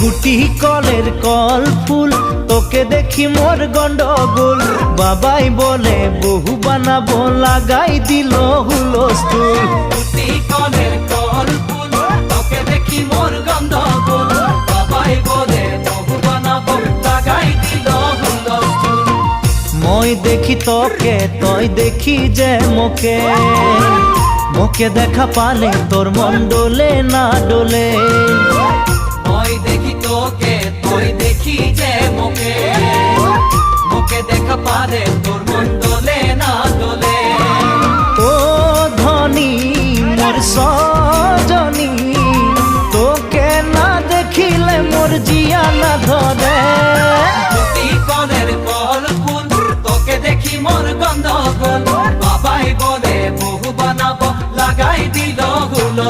গুটি কলের কল ফুল তোকে দেখি মোর গন্ডগোল। বাবাই বলে বহু বানাবো লাগাই দিল হুলস্থুল পুতি কলের কল ফুল তোকে দেখি মোর গন্ধগোল বাবাই বলে বহু বানাবো লাগাই দিল হুলস্থুল মই দেখি তোকে তই দেখি যে মোকে। মোকে দেখা পালে তোর মন ডোলে না ডোলে। সজনী, তোকে না দেখিলে মোর জিয়া না ধরে তোকে দেখি মোর গন্ধগোল বাবাই বলে বহু বানাবো, লাগাই দিল হুলো